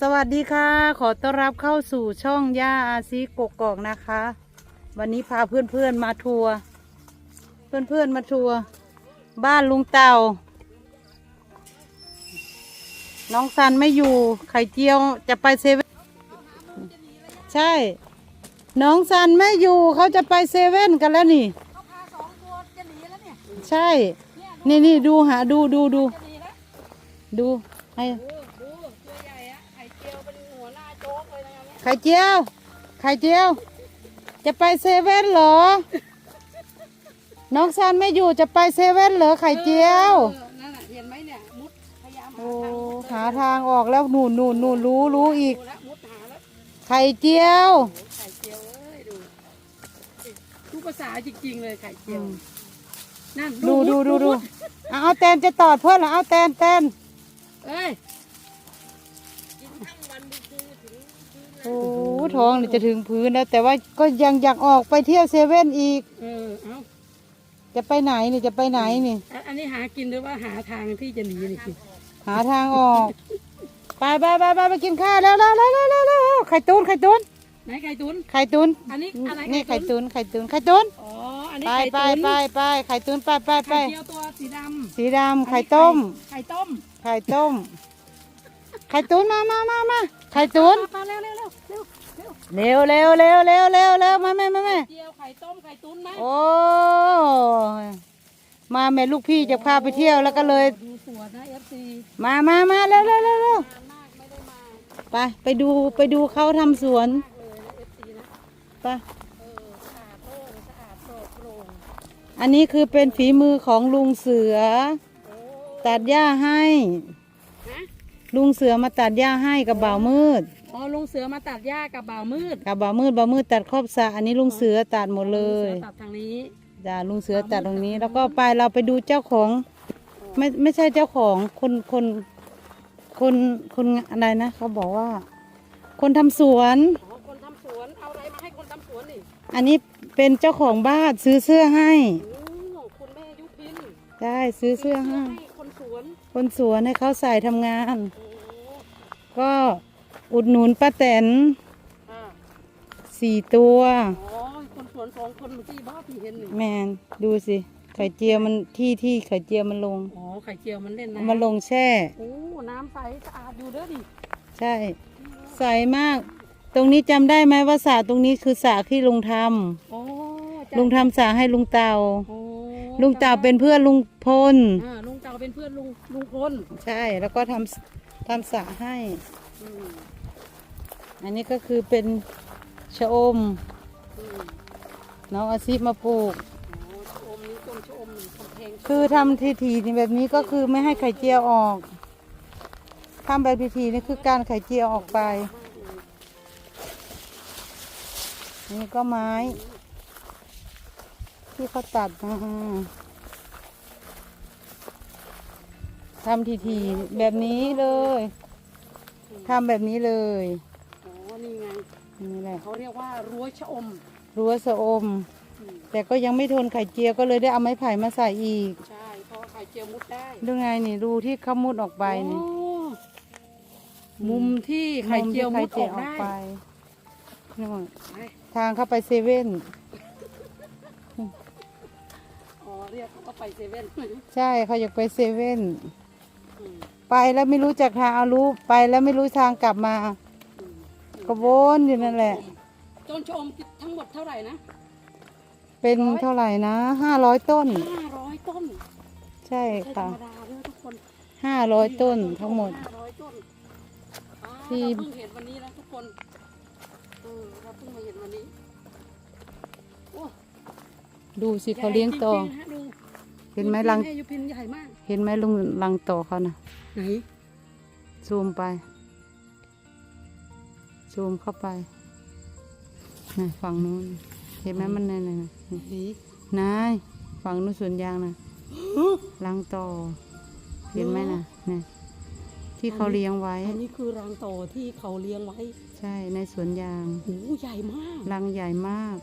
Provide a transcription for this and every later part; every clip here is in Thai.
สวัสดีค่ะ ขอต้อนรับเข้าสู่ช่องย่าอาซีกกอกนะคะ วันนี้พาเพื่อนๆมาทัวร์เพื่อนๆมาทัวร์บ้านลุงเต่า น้องซันไม่อยู่ ไข่เจียวจะไปเซเว่นใช่ น้องซันไม่อยู่เขาจะไปเซเว่นกันแล้วนี่ เขาพาสองตัวจะหนีแล้วเนี่ย ใช่ นี่นี่ดูหาดูดูดู ดูให้ ไข่เจียว ไข่เจียว จะไปเซเว่นเหรอ น้องซันไม่อยู่จะไปเซเว่นเหรอไข่เจียวเออนั่นน่ะเห็นไหมเนี่ย มุดพยายามโอ้หาทางมุดเลยหาทางออกแล้วนู่นนู่นนู่นรู้รู้อีก ดูแล้วมุดหาแล้วไข่เจียวโอ้ไข่เจียวเอ้ยดูดูภาษาจริงๆเลยไข่เจียวนั่นดูดูดูดูมุเอาเอาแตนจะตอดเพื่อนเหรอเอาแตนแตนเอ้ย โอ้ท้องนี่จะถึงพื้นแล้ว แต่ว่าก็ยังอยากออกไปเที่ยวเซเว่นอีก เออเอ้าจะไปไหนนี่จะไปไหนนี่ อันอันนี้หากินหรือว่าหาทางที่จะหนีนี่สิหาทางออก ไปไปไปไปไปกินข้าวแล้วแล้วแล้วแล้วแล้วแล้วไข่ตุนไข่ตุนไหนไข่ตุ๋นไข่ตุนอันนี้อะไรนี่ไข่ไข่ตุ๋ตุนนไข่ตุนไข่ตุนอ๋อ อันนี้ไปไข่ไปตุ๋นไปไปไข่ตุนไปไปไปไข่เจียวตัวสีดำสีดำไข่ต้ม ไข่ต้ม ไข่ต้ม ไข่ตุนมามามามา ไข่ตุนมามาเร็วเร็วเร็วเร็วเร็วเร็วเร็วเร็วเร็วเร็วเร็วมาแม่มาแม่เจียวไข่ต้มไข่ตุ๋นนะโอ้ยมาแม่ลูกพี่จะพาไปเที่ยวแล้วก็เลยดูสวนนะเอฟซีมามามาเร็วเร็วเร็วเร็วนานมากไม่ได้มาไปไปดูไปดูเขาทำสวนมากเลยนะเอฟซีนะไปเออสะอาดโล่งสะอาดโปร่งโปร่งอันนี้คือเป็นฝีมือของลุงเสือ โอ้ตัดหญ้าให้ฮะ ลุงเสือมาตัดหญ้าให้กับบ่าวมืด อ๋อลุงเสือมาตัดหญ้ากับบ่าวมืดกับบ่าวมืดบ่าวมืดตัดครอบสระอันนี้ลุงเสือตัดหมดเลยงสือตัดทางนี้จ้าลุงเสือตัดตรงนี้ แล้วก็ไปเราไปดูเจ้าของ ไม่ไม่ใช่เจ้าของคนคนคนคนอะไรนะเขาบอกว่า คนทำสวนอ๋อคนทำสวนเอาอะไรมาให้คนทำสวนนี่อันนี้เป็นเจ้าของบ้านซื้อเสื้อให้โอ้คุณแม่ยุพินได้ซื้อเสื้อให้ คนสวนคนสวนให้เขาใส่ทำงานโอ้ก็อุดหนุนป้าแตนอ่าสี่ตัว อ๋อคนสวนสองคนที่บ้าพี่เห็นนี่แมนดูสิ ไข่เจียวมันที่ที่ไข่เจียวมันลงอ๋อไข่เจียวมันเล่นเอานะมาลงแช่ โอ้น้ำใสสะอาดอยู่เด้อดิใช่ ใสมาก ตรงนี้จำได้ไหมว่าสระตรงนี้คือสระที่ลุงทโอ้ำลุงทำสระให้ลุงเตา โอ้ลุงเตาเป็นเพื่อนลุงพล อ่าลุง เตาเป็นเพื่อนลุงลุงพลใช่แล้วก็ทำทำสระให้ อืมอันนี้ก็คือเป็นชะอมอืมน้องอาซิมาปลูก อ๋อชะอมนี่ต้นชะอมนี่กำแพงคือทำทีทีๆแบบนี้ก็คือไม่ให้ไข่เจียวออกทำแบบทีทีๆนี่คือการไข่เจียวออกไป นี่ก็ไม้ ที่เขาตัดมา ทำทีทีๆแบบนี้เลยทำแบบนี้เลยอ๋อนี่ไงนี่แหละเขาเรียกว่ารั้วชะอม รั้วสะอมอืมแต่ก็ยังไม่ทนไข่เจียวก็เลยได้เอาไม้ไผ่มาใส่อีกใช่เพราะว่าไข่เจียวมุดได้ดูไงนี่ดูที่เขามุดออกไปนี่ โอ้มุมที่ไข่เจียวมุดออกได้ไปนู่นไปทางเข้าไปเซเว่น อ๋อเรียกเขาว่าไปเซเว่นใช่เขาอยากไปเซเว่นอืม ไปแล้วไม่รู้จักทางเอารู้ไปแล้วไม่รู้ทางกลับมาอืมก็วนอยู่นั่นแหละ ต้นชะอมทั้งหมดเท่าไหร่นะเป็นเท่าไหร่นะห้าร้อยต้น ห้าร้อยต้นใช่ไม่ใช่ธรค่ะรมดาด้วยทุกคนห้าร้อยต้นทั้งหมดห้าร้อยต้นอ่าที่ เราเพิ่งเห็นวันนี้นะทุกคนเออเราเพิ่งมาเห็นวันนี้โอ้ดูสิเขาเลี้ยงต่อใญ่จริงๆฮะดูเห็นไหมรัง แม่ยุพินใหญ่มาก เห็นไหมลุงรังต่อเขานะไหน ซูมไป ซูมเข้าไปนี่ฝั่งนู้น เห็นไหมมันนั่นน่ะไหนนายฝั่งนู้นสวนยางนะรังต่อ เห็นไหมนะนี่ที่เขาเลี้ยงไว้ อันนี้คือรังต่อที่เขาเลี้ยงไว้ใช่ในสวนยาง โอ้โหใหญ่มาก รังใหญ่มาก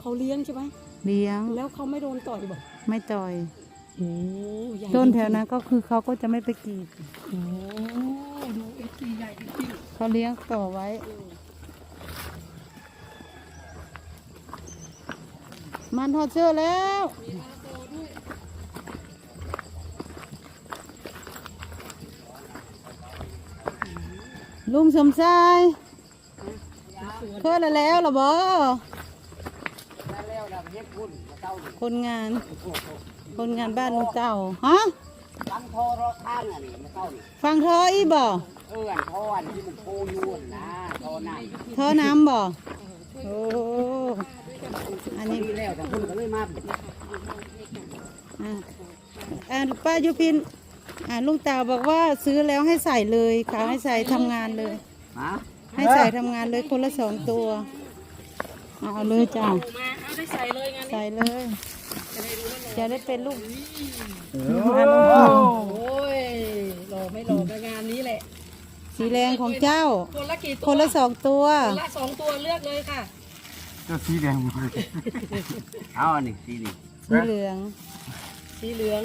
เขาเลี้ยงใช่ไหม เลี้ยง แล้วเขาไม่โดนต่อยบอก ไม่ต่อย โอ้ใหญ่ต้นจริงๆแถวนั้นก็คือเขาก็จะไม่ไปกรีดโอ้ดูเอฟซีใหญ่เขาเลี้ยงต่อไว้อืมมันทอดเชื่อแล้วมีมะละกอด้วยลุงสมชายเพื่อแล้วแล้วเหรอบ่แล้วดังเฮ็ดพุ่นมาเต้าดิ คนงาน คนงานบ้านลุงเต่าฮะตั้งโทรอข้างอันนี้มาเต้าดิฟังเธออีบ่เอื้อนโทออันที่มันโพอยู่นั่นนะโทนั่นเธอน้ำบ่โอ้อันนี้นี่แล้วแต่พุ่นก็เลยมาอะอ่าป้ายุพินอ่าลุงเต่าบอกว่าซื้อแล้วให้ใส่เลยเขาให้ใส่ทำงานเลย ฮะให้ใส่ทำงานเลยคนละสองตัว เอาเอาเลยจ้าเอามาเอาได้ใส่เลยงานนี้ใส่เลย จะได้รู้ว่าหล่อจะได้เป็นลูกโอ้ยหล่อไม่หล่อกับงานนี้แหละสีแดงของเจ้า คนละกี่ตัวคนละสองตัว คนละสองตัวเลือกเลยค่ะก็สีแดงหมดเลยเอาอันนี้สีนี่สีเหลือง สีเหลือง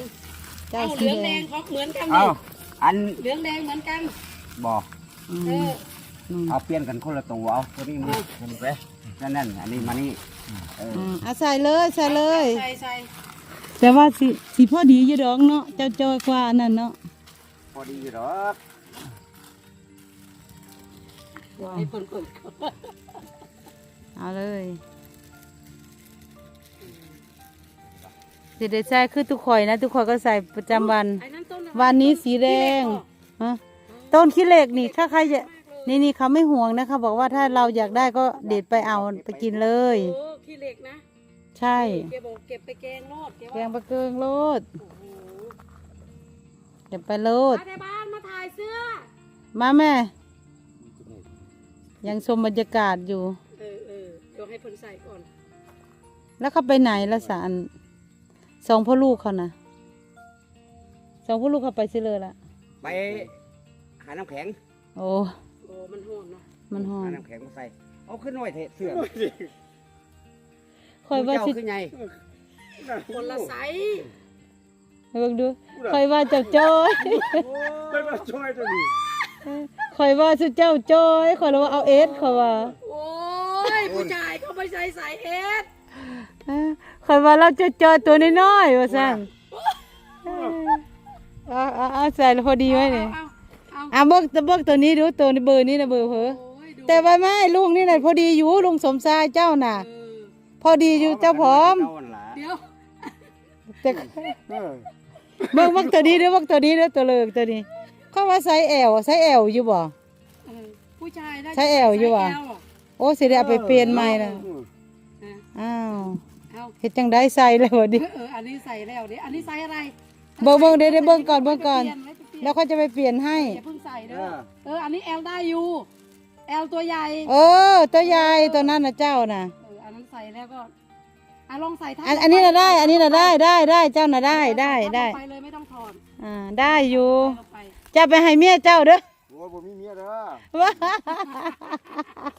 เจ้าเอาสีเหลืองแดแดงงของเหมือนกันเอานี่อันเหลืองแดงเหมือนกันบ่อืเอมออืมเอาเปลี่ยนกันคนละตัวเอาตัวนี้มาตัวนี้ไป นั่นนั่นอันนี้มานี่เอออืมเอาใส่เลยใส่เลย ใส่ใส่แต่ว่าสีสีพอดีอยู่ดอกเนาะเจ้าจอยกว่าอันนั่นเนาะพอดีอยู่ดอกให้คนคนเอาเลยสีเดใส่คือทุกข่อยนะ ทุกข่อยก็ใส่ประจำวัน ไอ้นั่นต้นอะไรวันนี้สีแดงฮะต้นขี้เหล็กนี่ ถ้าใครจะ นี่นี่เขาไม่ห่วงนะเขาบอกว่าถ้าเราอยากได้ก็เด็ดไปเอาไปกินเลย โอ้ขี้เหล็กนะใช่เก็บบอกเก็บไปแกงโลดเก็บแกว่างปลาเกิงโลดโอ้โหเก็บไปโลด มาในบ้านมาถ่ายเสื้อ มาแม่ ยังชมบรรยากาศอยู่ เออเออเดี๋ยวให้เพิ่นใส่ก่อน แล้วเขาไปไหนละสารสองพ่อลูกเขานะสองพ่อลูกเขาไปซิเลยละไปหาน้ำแข็ง โอ้โอ้มันห่อนเนาะมันหอหานน้ำแข็งมาใส่ เอาขึ้นหน่อยเถอะเสื้อคอยว่าเจ้าสิขึ้นไงคนละไซส์เบิ่งดูคอยว่าเจ้าจ้อยไม่มาช่วยตัวนี้คอยว่าสุเจ้าจ้อยคอยเลยว่าเอาเอสคอยว่า โอ้ยผู้ชายเขาไม่ใส่ใส่เอสคอยว่าเราจะจอยตัวน้อยๆว่าสั่นเอาเอาเอาใส่แล้วพอดีไว้เนี่ยเอาเอาอะเบิกเบิกตัวนี้ดูตัวนี้เบอร์นี้นะเบอร์เพอโอ้ยดูแต่ว่าไม่ลุงนี่น่ะพอดีอยู่ลุงสมชายเจ้าน่ะเออพอดีอยู่เจ้าพร้อมเจ้านั่นล่ะเดี๋ยวแต่เออเบิกเบิกตัวนี้เด้อเบิกตัวนี้เด้อตัวเลิกตัวนี้เขาว่าไซส์แอลไซส์แอลอยู่บ่เออผู้ชายได้ใช้แอลอยู่ว่ะใช้แอลโอ้สิได้เอาไปเปลี่ยนใหม่ละอืมอะอ้าวเอาเฮ็ดจังได้ใส่เลยวะดิเออเอออันนี้ใส่แล้วเดี๋ยวอันนี้ใส่อะไรเบิ่งเบิ่งเดี๋ยวเดี๋ยวเบิ่งก่อนเบิ่งก่อน ไว้ไปเปลี่ยนไว้ไปเปลี่ยนแล้วเขาจะไปเปลี่ยนให้ อย่าเพิ่งใส่เด้เอออเอออันนี้แอลได้อยู่แอลตัวใหญ่เออ ตัวใหญ่ตัวนั้นน่ะเจ้าน่ะเอออันนั้นใส่แล้วก็อะลองใส่ทับอันอันนี้น่ะได้ อันนี้น่ะได้ได้ได้เจ้าน่ะได้ได้ได้ทับลงไปเลยไม่ต้องถอดอ่าได้อยู่ลงไปจะไปให้เมียเจ้าเด้อโอ้ยบ่มีเมียเด้อว้า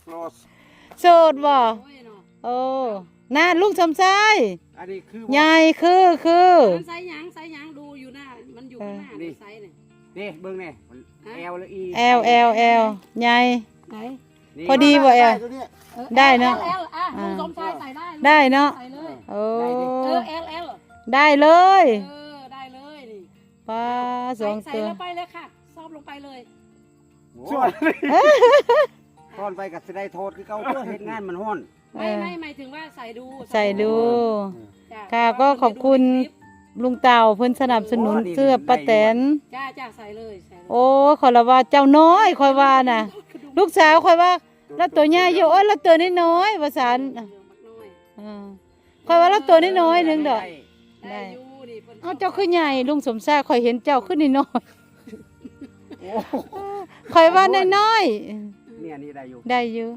โลสโสดบ่โอ้ยเนาะโอ้น่าลุงสมชายอันนี้คือใหญ่คือคืออันนั้นไซส์หยังไซส์หยังดูอยู่หน้ามันอยู่ข้างหน้านี่ไซส์เนี่ย นี่เบิ่งนี่แอลและอีแอลแอลแอลใหญ่ ไหนนี่พอดีบ่แอล ตัวนี้ออ ได้เนอะแอลอะลุงสมชายใส่ได้ได้เนาะใส่เลยโอ้เออแอลแอลได้เลยเออได้เลยนี่ปลาสองใส่ตัวลงไปเลยค่ะซอบลงไปเลยช่วยทอนไปกับสิได้โทษคือเก่าเพื่อเฮ็ดงานมันฮ้อน ไม่ไม่หมายถึงว่าใส่ดูใส่ดู จ้ะค่ะก็ขอบคุณลุ งเต่าเพิ่นสนับสนุนเสื้อป้าแตน จ้าจ้าใส่เลยใส่เลยโอ้ขอยละว่าเจ้าน้อยคอยว่าน่ะ ลูกสาวคอยว่า แล้วตัวใหญ่อยู่โอ้ยแล้วตัวน้อยๆว่าซั่นเหลืองบักน้อยอ่าคอยว่าแล้วตัวน้อยๆหนึงดอก ได้อยู่นี่พิ่นเอ้าเจ้าคือใหญ่ลุงสมชายคอยเห็นเจ้าขึ้นน้อยๆคอยว่าน้อยเนี่ยนี่ได้อยู่ๆได้อยู่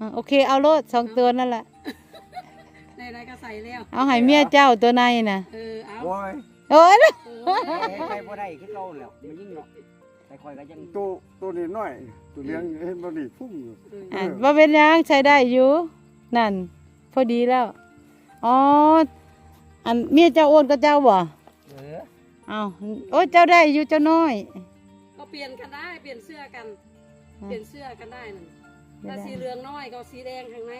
อ่าโอเคเอาโลดสองตัวนั่นแหละใน ไรก็ใส่แล้ว เอาให้เมียเจ้าตัวในน่ะ เออเอาโอ้ยโอ้ยแล้วโอ้ยเฮ็ดไปบ่ได้คือเก่าแล้วมันยิ่งเนาะแต่คอยก็ยังตัวตัวนี้น้อยตัวเลี้ยงเห็นบ่นี่พุ่งอยู่อะว่าเป็นหยังใช้ได้อยู่ นั่น พอดีแล้ว อ๋อ อันเมียเจ้าโอนก็เจ้าบ่เออเอาโอ้ยเจ้าได้อยู่เจ้าน้อย ก็เปลี่ยนกันได้เปลี่ยนเสื้อกัน เปลี่ยนเสื้อกันได้นั่นไม่ถ้าได้สีเหลืองน้อยก็เอาสีแดงข้างใน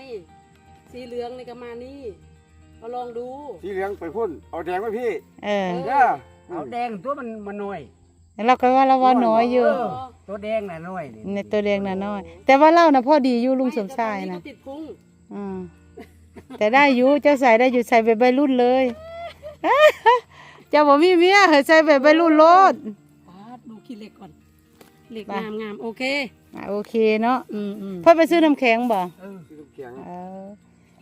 สีเหลืองนี่ก็มานี่ก็ลองดู สีเหลืองไปพุ่น เอาแดงไว้พี่เออ เด้อเอาแดงตัวมันมันน้อย เราก็ว่าเราว่าน้อยอยู่ เออตัวแดงน่ะน้อยนี่ในตัวแดงน่ะน้อย แต่ว่าเล่านะพ่อดีอยู่ลุงสมชายไม่แต่ตอนะก็ติดพุงอืมแต่ได้อยู่เจ้าใส่ได้อยู่ใส่แบบใบรุ่นเลย เจ้าบอกมีเมียเหรอใส่แบบใบรุ่นโลด ปาดดูขี้เหล็กก่อนเหล็กไป งามงามๆโอเค อะโอเคเนาะอืมอืมพ่อไปซื้อน้ำแข็งบ่เออ สีน้ำแข็งเออ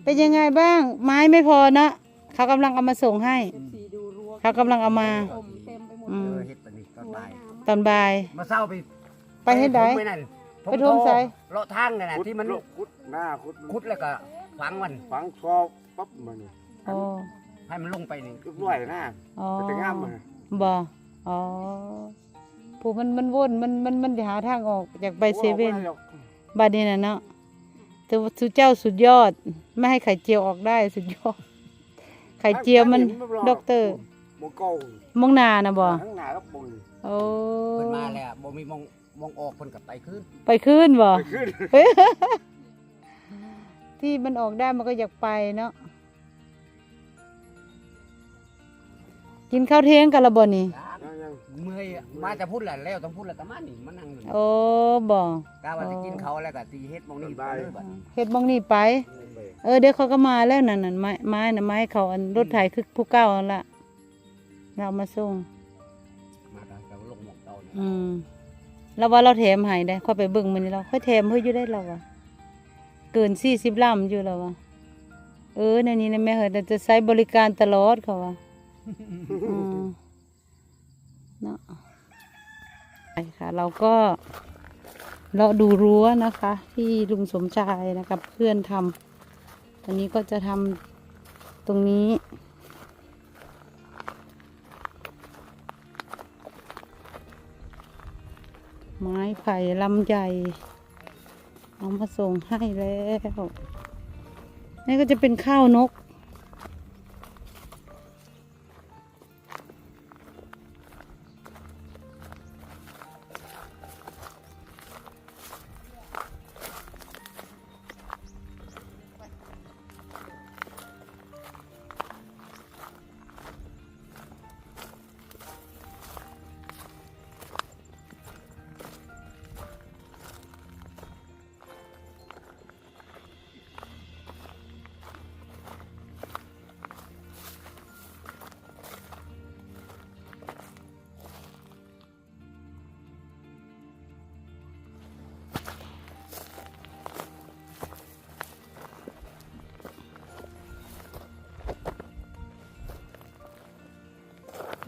เป็นยังไงบ้าง ไม้ไม่พอนะเขากำลังเอามาส่งให้เอฟซีดูรั้วเขากำลังเอามา อมเต็มไปหมดอืเอม อเฮ็ดปานนี้ตอนบ่ายตอนบ่าย มาเศร้าไปไปเฮ็ดใด ผมนั่นไปทุ่มใส่ เลาะทางนั่นน่ะขุดที่มันโลกขุดหน้าขุดขุดแล้วก็ฝังมันฝังซอกปั๊บมันนี่อ๋อให้มันลงไปนี่เรียบร้อยหน้าอ๋อ แต่งามมันบ่อ๋อผู้มันมันวนมันมันมันหาทางออกจากไปเซเว่นโอ้บ่ได้หรอกบาดนี้นะเนาะ แต่ว่าสุดเจ้าสุดยอด ไม่ให้ไข่เจียวออกได้สุดยอด ไข่เจียวมันด็อกเตอร์บ่เก่ามองหนานะบ่ทั้งหน้ากับบ่งโอ้เพิ่นมาแล้วบ่มีมองมองออกเพิ่นก็ไปคืนไปขึ้นบ่ไปขึ้นที่มันออกได้มันก็อยากไปเนาะกินข้าวเที่ยงกันและบ่นี่ยังยัง เมื่อยมาจะพูดแหละแล้วต้องพูดแล้วก็มานี่มานั่งอยู่นี่โอ้บ่กาว่าสิกินเขาวแล้วก็ตีเฮ็ดหมองนี้ไปเลยบัดเฮ็ดบ้องนี่ไป เออเดี๋ยวเขาก็มาแล้วนั่นน่ะไม้ไม้น่ะไม้เขาอันรถไถคือผู้เก่านั่นละเรามาส่ง มาก็จะลงหมองเก่าเนี่ยอืมเราว่าเราแถมให้ได้ค่อยไปเบิ่งมันนี่เราค่อยแถมเพื่ออยู่ได้เราอะเกินสี่สิบลำอยู่แล้ววะเออในนี้นะแม่เฮ้ยแต่จะใช้บริการตลอดเขาว่าอืม เนาะไปค่ะเราก็เราดูรั้วนะคะ ที่ลุงสมชายนะครับเพื่อนทำตอนนี้ก็จะทำตรงนี้ไม้ไผ่ลำใหญ่เอามาส่งให้แล้ว นี่ก็จะเป็นข้าวนก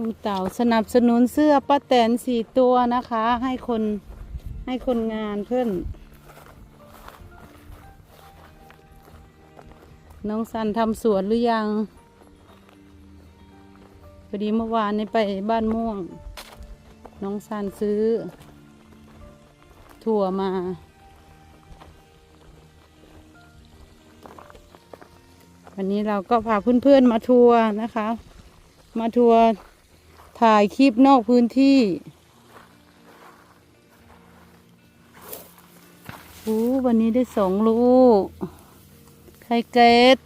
ลุงเต่าสนับสนุนเสื้อป้าแตนสี่ตัวนะคะ ให้คนให้คนงานเพื่อนน้องสันทำสวนหรือยังพอดีเมื่อวานนี้ไปบ้านม่วง น้องสันซื้อ ถั่วมา วันนี้เราก็พาเพื่อนๆมาทัวร์นะคะ มาทัวร์ ถ่ายคลิปนอกพื้นที่โอ้วันนี้ได้สองลูก ไข่เกต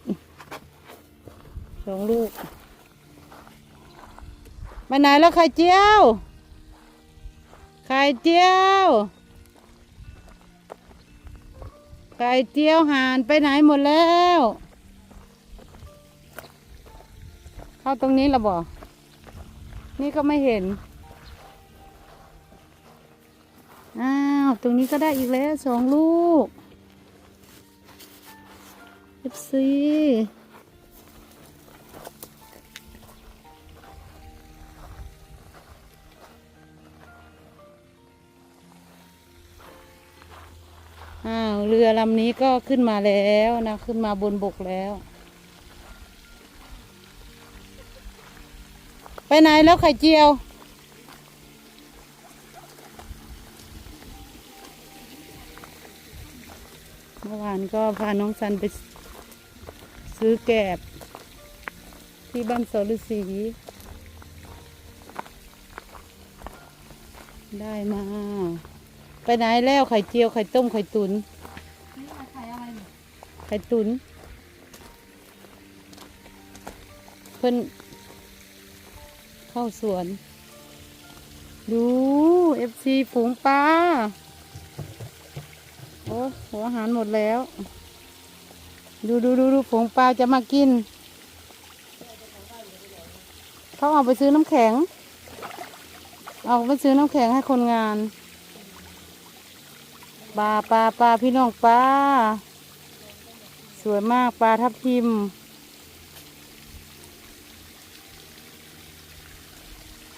สองลูก ไปไหนแล้วไข่เจียว ไข่เจียว ไข่เจียวหานไปไหนหมดแล้ว เข้าตรงนี้ละบ่ นี่ก็ไม่เห็น อ้าว ตรงนี้ก็ได้อีกแล้วสองลูกเอฟซีอ้าว เรือลำนี้ก็ขึ้นมาแล้วนะ ขึ้นมาบนบกแล้ว ไปไหนแล้วไข่เจียว เมื่อวานก็พาน้องซันไปซื้อแกบ ที่บ้านสรุสีได้มา ไปไหนแล้วไข่เจียว ไข่ต้ม ไข่ตุนนี่มาขายอะไไข่ตุนเพิ่น เข้าสวน ดูเอฟซีฝูงปลาโอ้หัวอาหารหมดแล้ว ดูดูดูดูฝูงปลาจะมากิน เขาเอาไปซื้อน้ำแข็งเอาไปซื้อน้ำแข็งให้คนงานปลาปลาปลาพี่น้องปลาสวยมากปลาทับทิม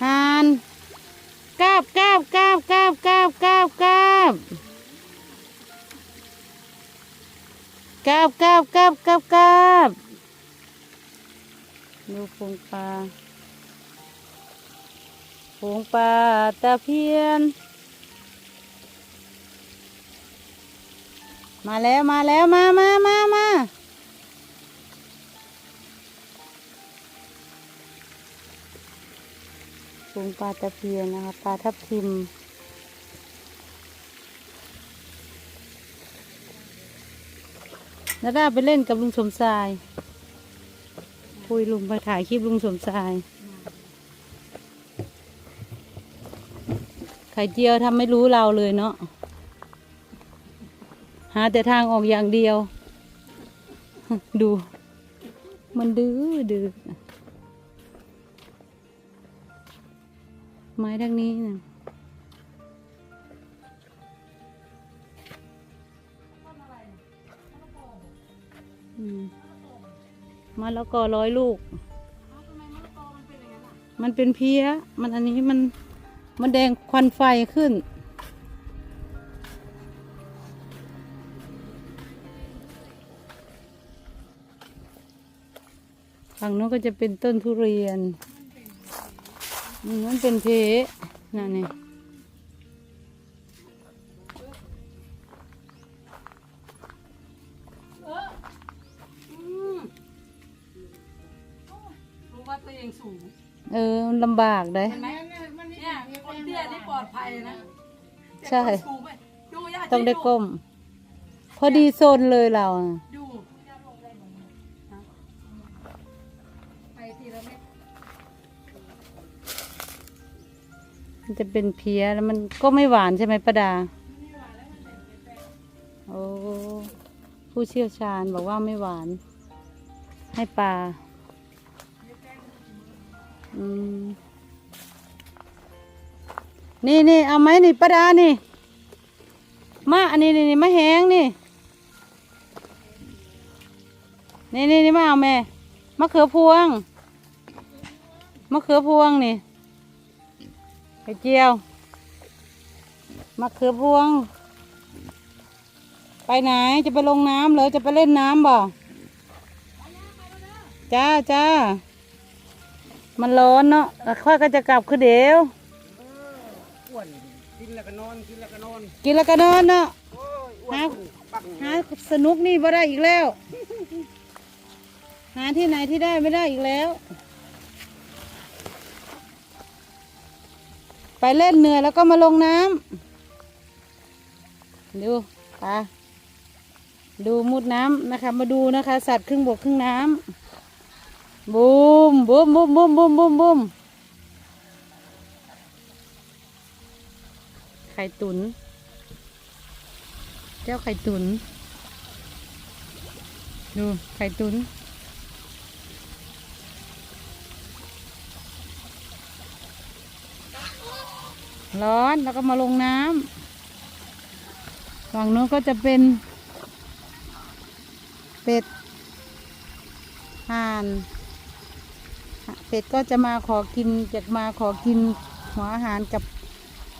หานกาบกา บกาบกาบกาบกาบกาบกาบกาบกาบกาบกาบดูฟงปลาฟงปลาตะเพียน มาแล้วมาแล้วมามามามาฝูงปลาตะเพียนนะคะปลาทับทิม นาดาไปเล่นกับลุงสมชาย คุยลุงไปถ่ายคลิปลุงสมชาย ไข่เจียวทำไม่รู้เราเลยเนาะ หาแต่ทางออกอย่างเดียว ดู มันดื้อดื้อไม้ทางนี้นะ มาแล้วก็ร้อยลูกเอาทำไมมะละกอมันเป็นอย่างนั้นอะมันเป็นเพี้ย มันอันนี้มันมันแดงควันไฟขึ้น ฝั่งโน้นก็จะเป็นต้นทุเรียนอืมมันเป็นเพนั่นนี่ มันลำบากเลยเนี่ยคนเตี้ยนี่ปลอดภัยนะใช่ต่คนสูงไม่ดูย่าต้องได้ก้ม พอดีโซนเลยเราอะดู ไปทีละเม็ดมันจะเป็นเพี้ยแล้วมันก็ไม่หวานใช่ไหมประดา โอ้ ผู้เชี่ยวชาญบอกว่าไม่หวาน ให้ปลา อืมนี่นี่เอาไหมนี่ประดานี่ มาอันนี้นี่นี่มะแหงนี่นี่นี่นี่มาเอาแม่มะเขือพวงมะเขือพวงนี่ไข่เจียวมะเขือพวง ไปไหนจะไปลงน้ำเหรอจะไปเล่นน้ำบ่จ้าจ้า มันร้อนเนาะแล้วค่อยก็จะกลับคือเดี๋ยว อ้วนกินแล้วก็นอนกินแล้วก็นอนกินแล้วก็นอนเนาะ โอ้ยอ้วนหาปักหาสนุกนี่บ่ได้อีกแล้ว หาที่ไหนที่ได้ไม่ได้อีกแล้ว ไปเล่นเหนื่อยแล้วก็มาลงน้ำดูปลาดูมุดน้ำนะคะ มาดูนะคะ สัตว์ครึ่งบกครึ่งน้ำ บูมบูมบูมบูมบูมบูมบูมไข่ตุน เจ้าไข่ตุน ดูไข่ตุน ร้อนแล้วก็มาลงน้ำฝั่งโน้นก็จะเป็น เป็ดห่าน เป็ดก็จะมาขอกินจะมาขอกินหัวอาหารกับ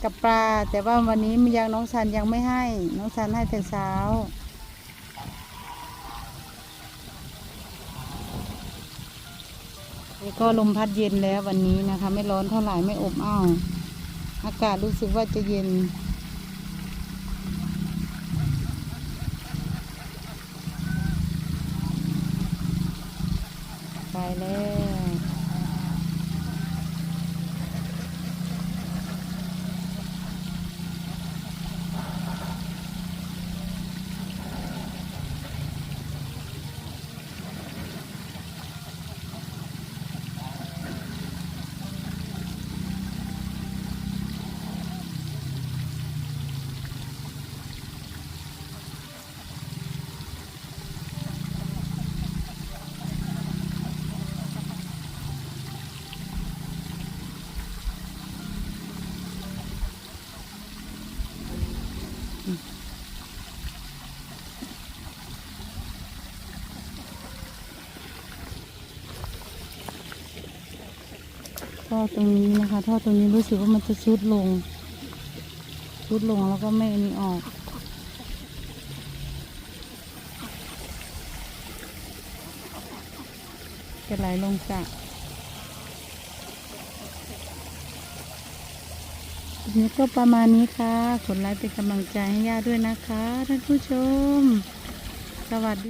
กับปลา แต่ว่าวันนี้ยังน้องสันยังไม่ให้ น้องสันให้แต่เช้านี่ก็ลมพัดเย็นแล้ววันนี้นะคะ ไม่ร้อนเท่าไหร่ไม่อบอ้าวอากาศรู้สึกว่าจะเย็น ไปแล้ว ท่อตรงนี้นะคะ ท่อตรงนี้รู้สึกว่ามันจะซุดลงซุดลงแล้วก็ไม่นี้ออกจะไหลลงสระ นี้ก็ประมาณนี้ค่ะกดไลค์เป็นกำลังใจให้ย่าด้วยนะคะ ท่านผู้ชม สวัสดี